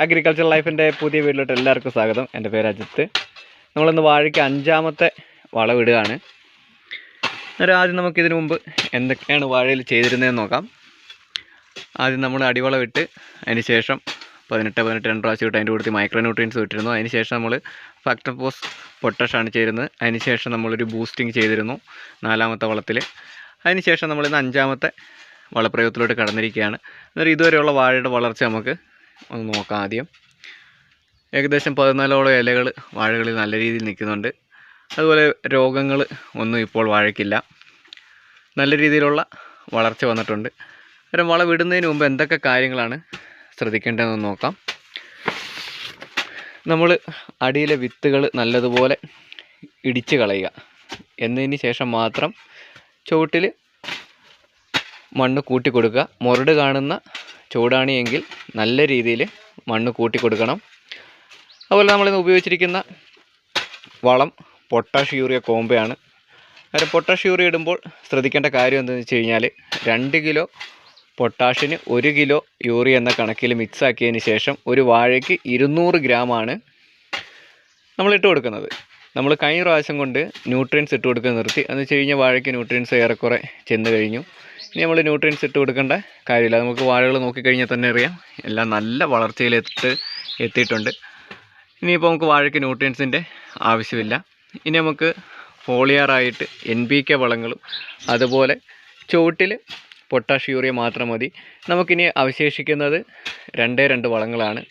Agriculture ലൈഫിന്റെ പുതിയ വീട്ടിലോട്ട് എല്ലാവർക്കും സ്വാഗതം. എന്റെ പേര് അജിത്ത്. നമ്മളിന്ന് വാഴയ്ക്ക് അഞ്ചാമത്തെ വളവിടുകയാണ് അന്നേരം ആദ്യം നമുക്ക് ഇതിനു മുമ്പ് എന്തൊക്കെയാണ് വാഴയിൽ ചെയ്തിരുന്നതെന്ന് നോക്കാം. ആദ്യം നമ്മൾ അടിവളം ഇട്ട് അതിന് ശേഷം പതിനെട്ട് പതിനെട്ട് രണ്ട് പ്രാവശ്യം ഇട്ട് അതിന്റെ കൂടുതൽ മൈക്രോ ന്യൂട്രിയൻസ് ഇട്ടിരുന്നു. അതിന് ശേഷം നമ്മൾ ഫാക്ടർ പോസ് പൊട്ടഷാണ് ചെയ്തിരുന്നത്. അതിന് ശേഷം നമ്മളൊരു ബൂസ്റ്റിംഗ് ചെയ്തിരുന്നു നാലാമത്തെ വളത്തിൽ. അതിന് ശേഷം നമ്മളിന്ന് അഞ്ചാമത്തെ വളപ്രയോഗത്തിലോട്ട് കടന്നിരിക്കുകയാണ്. അന്നേരം ഇതുവരെയുള്ള വാഴയുടെ വളർച്ച നമുക്ക് ഒന്ന് നോക്കാം ആദ്യം. ഏകദേശം പതിനാലോളം ഇലകൾ വാഴകളിൽ നല്ല രീതിയിൽ നിൽക്കുന്നുണ്ട്. അതുപോലെ രോഗങ്ങൾ ഒന്നും ഇപ്പോൾ വാഴയ്ക്കില്ല. നല്ല രീതിയിലുള്ള വളർച്ച വന്നിട്ടുണ്ട്. അന്നേരം വള വിടുന്നതിന് മുമ്പ് എന്തൊക്കെ കാര്യങ്ങളാണ് ശ്രദ്ധിക്കേണ്ടതെന്ന് നോക്കാം. നമ്മൾ അടിയിലെ വിത്തുകൾ നല്ലതുപോലെ ഇടിച്ച് കളയുക. എന്നതിന് ശേഷം മാത്രം ചുവട്ടിൽ മണ്ണ് കൂട്ടി കൊടുക്കുക മുരട് കാണുന്ന ചൂടാണിയെങ്കിൽ നല്ല രീതിയിൽ മണ്ണ് കൂട്ടി കൊടുക്കണം അതുപോലെ നമ്മളിന്ന് ഉപയോഗിച്ചിരിക്കുന്ന വളം പൊട്ടാഷ് യൂറിയ കോമ്പയാണ്. കാരണം പൊട്ടാഷ് യൂറിയ ഇടുമ്പോൾ ശ്രദ്ധിക്കേണ്ട കാര്യം എന്താണെന്ന് വെച്ച് കഴിഞ്ഞാൽ രണ്ട് കിലോ പൊട്ടാഷിന് ഒരു കിലോ യൂറിയ എന്ന കണക്കിൽ മിക്സ് ആക്കിയതിന് ശേഷം ഒരു വാഴയ്ക്ക് ഇരുന്നൂറ് ഗ്രാമാണ് നമ്മൾ ഇട്ട് കൊടുക്കുന്നത്. നമ്മൾ കഴിഞ്ഞ പ്രാവശ്യം കൊണ്ട് ന്യൂട്രിയൻസ് ഇട്ട് കൊടുക്കാൻ നിർത്തി. എന്ന് വെച്ച് കഴിഞ്ഞാൽ വാഴയ്ക്ക് ന്യൂട്രിയൻസ് ഏറെക്കുറെ ചെന്ന് കഴിഞ്ഞു. ഇനി നമ്മൾ ന്യൂട്രിയൻസ് ഇട്ട് കൊടുക്കേണ്ട കാര്യമില്ല. നമുക്ക് വാഴകൾ നോക്കിക്കഴിഞ്ഞാൽ തന്നെ അറിയാം. എല്ലാം നല്ല വളർച്ചയിലെത്തിട്ട് എത്തിയിട്ടുണ്ട്. ഇനിയിപ്പോൾ നമുക്ക് വാഴയ്ക്ക് ന്യൂട്രിയൻസിന്റെ ആവശ്യമില്ല. ഇനി നമുക്ക് ഫോളിയാറായിട്ട് എൻ പി കെ വളങ്ങളും അതുപോലെ ചുവട്ടിൽ പൊട്ടാഷ് യൂറിയ മാത്രം മതി. നമുക്കിനി അവശേഷിക്കുന്നത് രണ്ടേ രണ്ട് വളങ്ങളാണ്.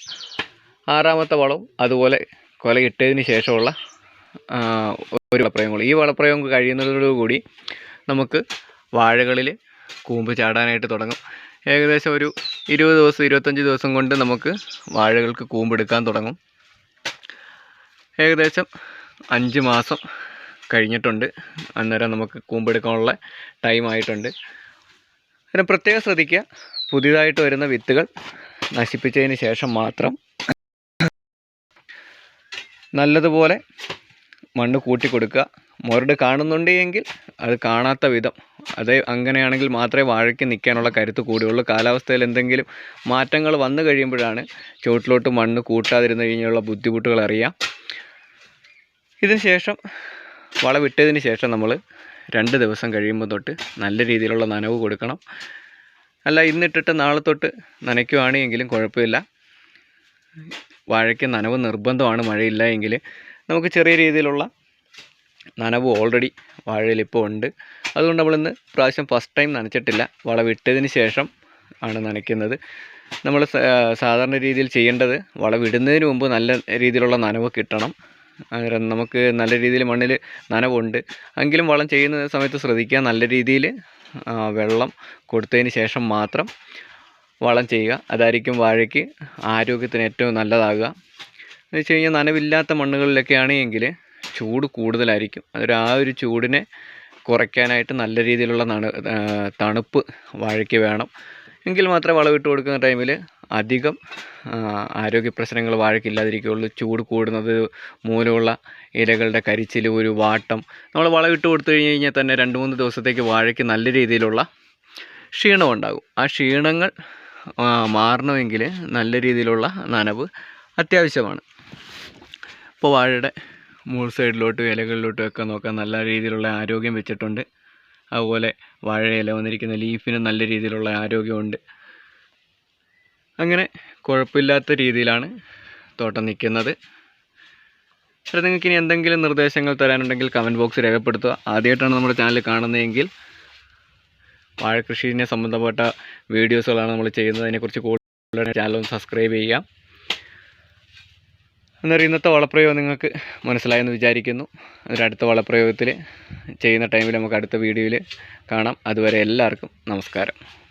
ആറാമത്തെ വളവും അതുപോലെ കൊല ഇട്ടതിന് ശേഷമുള്ള ഒരു വളപ്രയോഗങ്ങൾ ഈ വളപ്രയോഗം കഴിയുന്നതോടുകൂടി നമുക്ക് വാഴകളിൽ കൂമ്പ് ചാടാനായിട്ട് തുടങ്ങും. ഏകദേശം ഒരു ഇരുപത് ദിവസം ഇരുപത്തഞ്ച് ദിവസം കൊണ്ട് നമുക്ക് വാഴകൾക്ക് കൂമ്പെടുക്കാൻ തുടങ്ങും. ഏകദേശം അഞ്ച് മാസം കഴിഞ്ഞിട്ടുണ്ട്. അന്നേരം നമുക്ക് കൂമ്പെടുക്കാനുള്ള ടൈം ആയിട്ടുണ്ട്. പിന്നെ പ്രത്യേകം ശ്രദ്ധിക്കുക പുതിയതായിട്ട് വരുന്ന വിത്തുകൾ നശിപ്പിച്ചതിന് ശേഷം മാത്രം നല്ലതുപോലെ മണ്ണ് കൂട്ടി കൊടുക്കുക മുരട് കാണുന്നുണ്ട് എങ്കിൽ അത് കാണാത്ത വിധം അത് അങ്ങനെയാണെങ്കിൽ മാത്രമേ വാഴയ്ക്ക് നിൽക്കാനുള്ള കരുത്ത് കൂടുകയുള്ളൂ കാലാവസ്ഥയിൽ എന്തെങ്കിലും മാറ്റങ്ങൾ വന്നു കഴിയുമ്പോഴാണ് ചുവട്ടിലോട്ട് മണ്ണ് കൂട്ടാതിരുന്ന് കഴിഞ്ഞുള്ള ബുദ്ധിമുട്ടുകൾ അറിയാം. ഇതിന് ശേഷം വളമിട്ടതിന് ശേഷം നമ്മൾ രണ്ട് ദിവസം കഴിയുമ്പോൾ തൊട്ട് നല്ല രീതിയിലുള്ള നനവ് കൊടുക്കണം. അല്ല ഇന്നിട്ടിട്ട് നാളെ തൊട്ട് നനയ്ക്കുവാണെങ്കിലും കുഴപ്പമില്ല. വാഴയ്ക്ക് നനവ് നിർബന്ധമാണ് മഴയില്ല എങ്കിൽ നമുക്ക് ചെറിയ രീതിയിലുള്ള നനവ് ഓൾറെഡി വാഴയിൽ ഇപ്പോൾ ഉണ്ട്. അതുകൊണ്ട് നമ്മളിന്ന് പ്രാവശ്യം ഫസ്റ്റ് ടൈം നനച്ചിട്ടില്ല. വളവിട്ടതിന് ശേഷം ആണ് നനയ്ക്കുന്നത്. നമ്മൾ സാധാരണ രീതിയിൽ ചെയ്യേണ്ടത് വളവിടുന്നതിന് മുമ്പ് നല്ല രീതിയിലുള്ള നനവ് കിട്ടണം. നമുക്ക് നല്ല രീതിയിൽ മണ്ണിൽ നനവുണ്ട്. എങ്കിലും വളം ചെയ്യുന്ന സമയത്ത് ശ്രദ്ധിക്കുക. നല്ല രീതിയിൽ വെള്ളം കൊടുത്തതിന് ശേഷം മാത്രം വളം ചെയ്യുക. അതായിരിക്കും വാഴയ്ക്ക് ആരോഗ്യത്തിന് ഏറ്റവും നല്ലതാകുക. എന്ന് വെച്ച് കഴിഞ്ഞാൽ നനവില്ലാത്ത മണ്ണുകളിലൊക്കെയാണ് എങ്കിൽ ചൂട് കൂടുതലായിരിക്കും. അതൊരു ആ ഒരു ചൂടിനെ കുറയ്ക്കാനായിട്ട് നല്ല രീതിയിലുള്ള തണുപ്പ് വാഴയ്ക്ക് വേണം. എങ്കിൽ മാത്രമേ വളമിട്ട് കൊടുക്കുന്ന ടൈമിൽ അധികം ആരോഗ്യ പ്രശ്നങ്ങൾ വാഴയ്ക്ക് ഇല്ലാതിരിക്കുകയുള്ളൂ ചൂട് കൂടുന്നത് മൂലമുള്ള ഇലകളുടെ കരിച്ചിൽ ഒരു വാട്ടം നമ്മൾ വളമിട്ട് കൊടുത്തു കഴിഞ്ഞ് കഴിഞ്ഞാൽ തന്നെ രണ്ട് മൂന്ന് ദിവസത്തേക്ക് വാഴയ്ക്ക് നല്ല രീതിയിലുള്ള ക്ഷീണം ഉണ്ടാകും. ആ ക്ഷീണങ്ങൾ മാറണമെങ്കിൽ നല്ല രീതിയിലുള്ള നനവ് അത്യാവശ്യമാണ്. ഇപ്പോൾ വാഴയുടെ മൂൾ സൈഡിലോട്ട് ഇലകളിലോട്ടും ഒക്കെ നോക്കാൻ നല്ല രീതിയിലുള്ള ആരോഗ്യം വെച്ചിട്ടുണ്ട്. അതുപോലെ വാഴയില വന്നിരിക്കുന്ന ലീഫിന് നല്ല രീതിയിലുള്ള ആരോഗ്യമുണ്ട്. അങ്ങനെ കുഴപ്പമില്ലാത്ത രീതിയിലാണ് തോട്ടം നിൽക്കുന്നത്. അത് നിങ്ങൾക്ക് ഇനി എന്തെങ്കിലും നിർദ്ദേശങ്ങൾ തരാനുണ്ടെങ്കിൽ കമന്റ് ബോക്സ് രേഖപ്പെടുത്തുക. ആദ്യമായിട്ടാണ് നമ്മുടെ ചാനൽ കാണുന്നതെങ്കിൽ വാഴക്കൃഷിനെ സംബന്ധപ്പെട്ട വീഡിയോസുകളാണ് നമ്മൾ ചെയ്യുന്നത്. അതിനെക്കുറിച്ച് കൂടുതൽ ചാനൽ ഒന്ന് സബ്സ്ക്രൈബ് ചെയ്യുക. അന്നേരം ഇന്നത്തെ വളപ്രയോഗം നിങ്ങൾക്ക് മനസ്സിലായെന്ന് വിചാരിക്കുന്നു. അടുത്ത വളപ്രയോഗത്തിൽ ചെയ്യുന്ന ടൈമിൽ നമുക്ക് അടുത്ത വീഡിയോയിൽ കാണാം. അതുവരെ എല്ലാവർക്കും നമസ്കാരം.